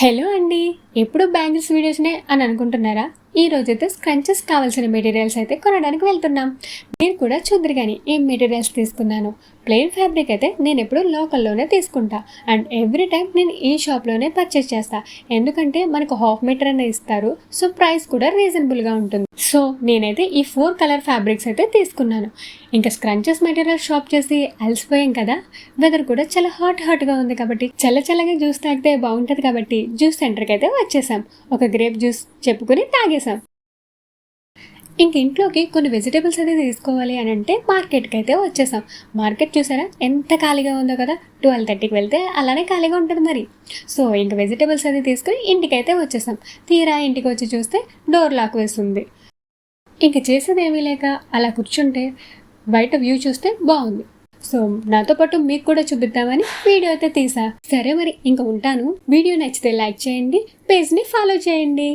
Hello అండి ఎప్పుడు bangles వీడియోస్నే అని అనుకుంటున్నారా? ఈ రోజైతే స్క్రంచెస్ కావాల్సిన మెటీరియల్స్ అయితే కొనడానికి వెళ్తున్నాం. మీరు కూడా చూద్దరు కానీ ఏం మెటీరియల్స్ తీసుకున్నాను? ప్లెయిన్ ఫ్యాబ్రిక్ అయితే నేను ఎప్పుడు లోకల్లోనే తీసుకుంటా. అండ్ ఎవ్రీ టైం నేను ఈ షాప్లోనే పర్చేస్ చేస్తా. ఎందుకంటే మనకు హాఫ్ మీటర్ అనే ఇస్తారు. సో ప్రైస్ కూడా రీజనబుల్గా ఉంటుంది. సో నేనైతే ఈ ఫోర్ కలర్ ఫ్యాబ్రిక్స్ అయితే తీసుకున్నాను. ఇంకా స్క్రంచెస్ మెటీరియల్ షాప్ చేసి అలసిపోయాం కదా? వెదర్ కూడా చాలా హాట్ హాట్గా ఉంది కాబట్టి చల్ల చల్లగా జ్యూస్ తాగితే బాగుంటుంది కాబట్టి జ్యూస్ సెంటర్కి అయితే వచ్చేసాం. ఒక గ్రేప్ జ్యూస్ చెప్పుకొని తాగేసాం. ఇంక ఇంట్లోకి కొన్ని వెజిటేబుల్స్ అయితే తీసుకోవాలి అని అంటే మార్కెట్కి అయితే వచ్చేసాం. మార్కెట్ చూసారా? ఎంత ఖాళీగా ఉందో కదా? ట్వెల్వ్ థర్టీకి వెళ్తే అలానే ఖాళీగా ఉంటుంది మరి. సో ఇంక వెజిటేబుల్స్ అది తీసుకుని ఇంటికైతే వచ్చేసాం. తీరా ఇంటికి వచ్చి చూస్తే డోర్ లాక్ వేస్తుంది ఇంక చేసేది ఏమీ లేక అలా కూర్చుంటే బయట వ్యూ చూస్తే బాగుంది. సో నాతో పాటు మీకు కూడా చూపిద్దామని వీడియో అయితే తీసా. సరే మరి ఇంకా ఉంటాను. వీడియో నచ్చితే లైక్ చేయండి పేజ్ని ఫాలో చేయండి.